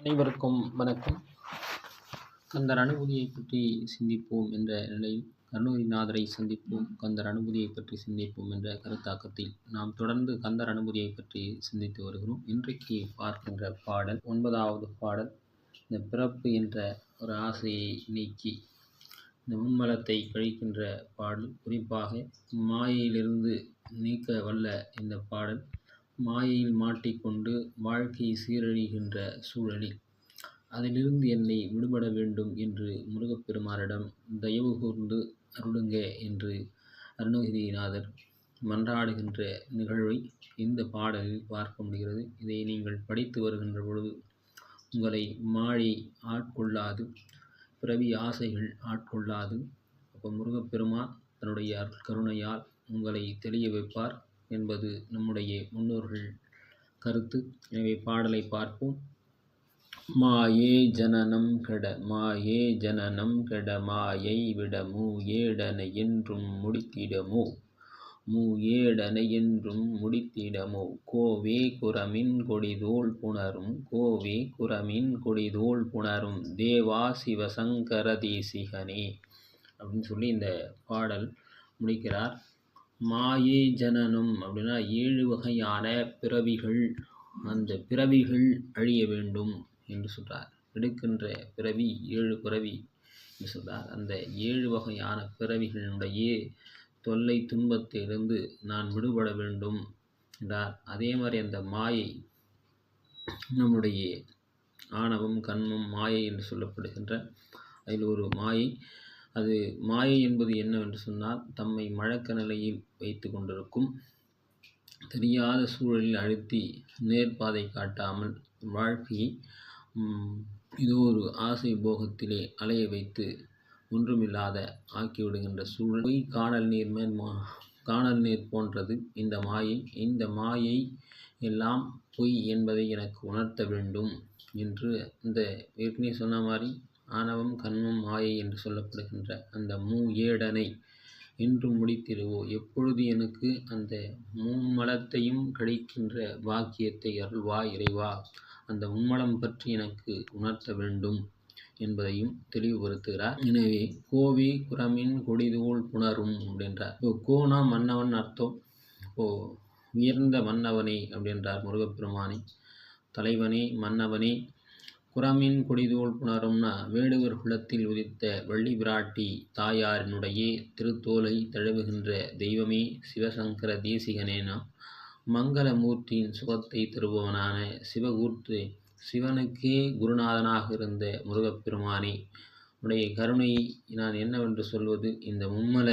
அனைவருக்கும் வணக்கம். கந்தர் அனுபூதியை பற்றி சிந்திப்போம் என்ற நிலையில் கருணகிரிநாதரை சந்திப்போம் கந்தர் அனுபூதியை பற்றி சிந்திப்போம் என்ற கருத்தாக்கத்தில் நாம் தொடர்ந்து கந்தர் அனுபூதியை பற்றி சிந்தித்து வருகிறோம். இன்றைக்கு பார்க்கின்ற பாடல் ஒன்பதாவது பாடல் இந்த பிறப்பு என்ற ஒரு ஆசையை நீக்கி இந்த உண்மலத்தை கழிக்கின்ற பாடல். குறிப்பாக மாயையிலிருந்து நீக்க வல்ல இந்த பாடல். மாயையில் மாட்டிக்கொண்டு வாழ்க்கை சீரழிகின்ற சூழலில் அதிலிருந்து என்னை விடுபட வேண்டும் என்று முருகப்பெருமானிடம் தயவு கூர்ந்து அருளுங்க என்று அருணகிரிநாதர் மன்றாடுகின்ற நிகழ்வை இந்த பாடலில் பார்க்க முடிகிறது. இதை நீங்கள் படித்து வருகின்ற பொழுது உங்களை மாயை ஆட்கொள்ளாது பிறவி ஆசைகள் ஆட்கொள்ளாது. அப்போ முருகப்பெருமான் தன்னுடைய கருணையால் உங்களை தெளிய வைப்பார். என்பது நம்முடைய முன்னோர்கள் கருத்து. எனவே பாடலை பார்ப்போம். மாயே ஜனனம் கெட மாயே ஜனனம் கெட மாயை விடமு ஏடனை என்றும் முடித்திடமோ? மூ ஏடனை என்றும் முடித்திடமோ? கோவே குரமின் கொடிதோல் புணரும் கோவே குரமின் கொடிதோல் புணரும் தேவா சிவசங்கர தேசிகனே அப்படின்னு சொல்லி இந்த பாடல் முடிக்கிறார். மாயே ஜனனம் அப்படின்னா ஏழு வகையான பிறவிகள். அந்த பிறவிகள் அழிய வேண்டும் என்று சொல்கிறார் எடுக்கின்ற பிறவி ஏழு பிறவி என்று சொல்கிறார் அந்த ஏழு வகையான பிறவிகளினுடைய தொல்லை துன்பத்திலிருந்து நான் விடுபட வேண்டும் என்றார். அதே மாதிரி அந்த மாயை நம்முடைய ஆணவம் கண்மம் மாயை என்று சொல்லப்படுகின்ற அதில் ஒரு மாயை அது மாயை என்பது என்னவென்று சொன்னால் தம்மை மழக்க நிலையில் வைத்து கொண்டிருக்கும். தெரியாத சூழலில் அழுத்தி நேர்பாதை காட்டாமல் வாழ்க்கையை இது ஒரு ஆசை போகத்திலே அலைய வைத்து ஒன்றுமில்லாத ஆக்கிவிடுகின்ற சூழல். பொய் காணல் நீர் மேல் மா காணல் நீர் போன்றது இந்த மாயை. இந்த மாயை எல்லாம் பொய் என்பதை எனக்கு உணர்த்த வேண்டும் என்று இந்த ஏற்கனவே சொன்ன மாதிரி ஆணவம் கண்மம் மாயை என்று சொல்லப்படுகின்ற அந்த மூ ஏடனை இன்று முடித்திடுவோ? எப்பொழுது எனக்கு அந்த மும்மலத்தையும் கழிக்கின்ற வாக்கியத்தை அருள்வா இறைவா? அந்த மும்மலம் பற்றி எனக்கு உணர்த்த வேண்டும் என்பதையும் தெளிவுபடுத்துகிறார். எனவே கோவி குரமின் கொடிதூள் புணரும் அப்படின்றார். இப்போ கோனா மன்னவன் அர்த்தம். இப்போ உயர்ந்த மன்னவனே அப்படின்றார் முருகப்பெருமானே. தலைவனே மன்னவனே. குரமின் கொடிதோள் புணரும்னா வேடுவர் குலத்தில் உதித்த வள்ளி பிராட்டி தாயாரினுடைய திருத்தோலை தழுவுகின்ற தெய்வமே சிவசங்கர தேசிகனேனா. மங்களமூர்த்தியின் சுகத்தை தருபவனான சிவகூர்த்து சிவனுக்கே குருநாதனாக இருந்த முருகப்பெருமானே உடைய கருணை நான் என்னவென்று சொல்வது? இந்த மும்மல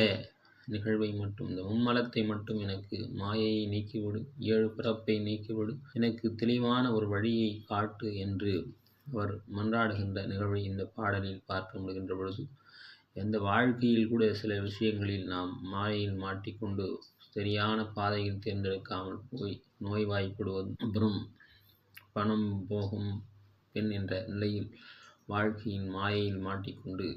நிகழ்வை மட்டும் இந்த மும்மலத்தை மட்டும் எனக்கு மாயையை நீக்கிவிடு ஏழு பிறப்பை நீக்கிவிடு எனக்கு தெளிவான ஒரு வழியை காட்டு என்று அவர் மன்றாடுகின்ற நிகழ்வை இந்த பாடலில் பார்க்க முடிகின்ற பொழுது எந்த வாழ்க்கையில் கூட சில விஷயங்களில் நாம் மாயையில் மாட்டிக்கொண்டு சரியான பாதையில் தேர்ந்தெடுக்காமல் போய் நோய்வாய்ப்படுவது அப்புறம் பணம் போகும் பெண் என்ற நிலையில் வாழ்க்கையின் மாயையில் மாட்டிக்கொண்டு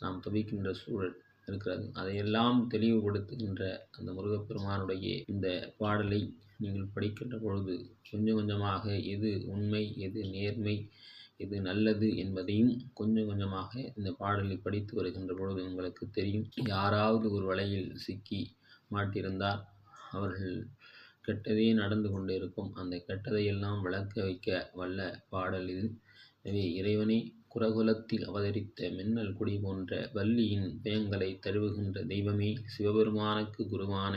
நாம் தவிக்கின்ற சூழல் இருக்கிறது. அதையெல்லாம் தெளிவுபடுத்துகின்ற அந்த முருகப்பெருமானுடைய இந்த பாடலை நீங்கள் படிக்கின்ற பொழுது கொஞ்சம் கொஞ்சமாக எது உண்மை எது நேர்மை எது நல்லது என்பதையும் கொஞ்சம் கொஞ்சமாக இந்த பாடலை படித்து வருகின்ற பொழுது உங்களுக்கு தெரியும். யாராவது ஒரு வலையில் சிக்கி மாட்டிருந்தால் அவர்கள் கெட்டதே நடந்து கொண்டு இருக்கும் அந்த கெட்டதையெல்லாம் விளக்க வைக்க வல்ல பாடல் இது. எனவே இறைவனே குரகுலத்தில் அவதரித்த மின்னல் குடி போன்ற வள்ளியின் பயங்களை தழுவுகின்ற தெய்வமே சிவபெருமானுக்கு குருவான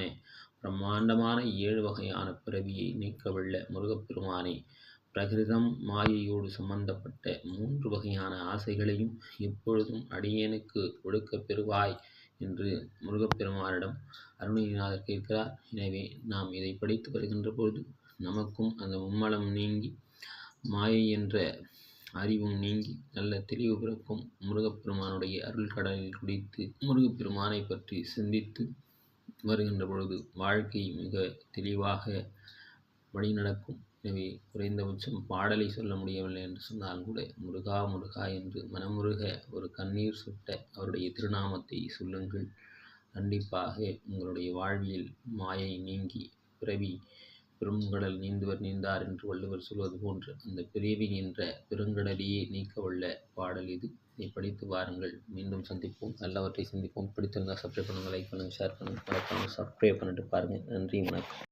பிரம்மாண்டமான ஏழு வகையான பிறவியை நீக்கவுள்ள முருகப்பெருமானை பிரகிருதம் மாயையோடு சம்பந்தப்பட்ட மூன்று வகையான ஆசைகளையும் எப்பொழுதும் அடியேனுக்கு ஒடுக்க பெறுவாய் என்று முருகப்பெருமானிடம் அருணகிரிநாதர் கேட்கிறார். எனவே நாம் இதை படித்து வருகின்ற பொழுது நமக்கும் அந்த மும்மலம் நீங்கி மாயை என்ற அறிவும் நீங்கி நல்ல தெளிவு பிறக்கும் முருகப்பெருமானுடைய அருள் கடலில் குடித்து முருகப்பெருமானை பற்றி சிந்தித்து வருகின்ற பொழுது வாழ்க்கை மிக தெளிவாக வழிநடக்கும். எனவே குறைந்தபட்சம் பாடலை சொல்ல முடியவில்லை என்று சொன்னால் கூட முருகா முருகா என்று மனமுருக ஒரு கண்ணீர் சுட்ட அவருடைய திருநாமத்தை சொல்லுங்கள். கண்டிப்பாக உங்களுடைய வாழ்வில் மாயை நீங்கி பிறவி பெருங்கடல் நீந்துவர் நீந்தார் என்று வள்ளுவர் சொல்வது போன்று அந்த பிரிவி என்ற பெருங்கடலையே நீக்க பாடல் இது. இதை படித்து வாருங்கள். மீண்டும் சந்திப்போம். நல்லவற்றை சந்திப்போம். பிடித்திருந்தால் சப்ஸ்கிரைப் பண்ணுங்கள் லைக் பண்ணுங்கள் ஷேர் பண்ணுங்கள். மறக்காமல் சப்ஸ்கிரைப் பண்ணிட்டு பாருங்கள். நன்றி வணக்கம்.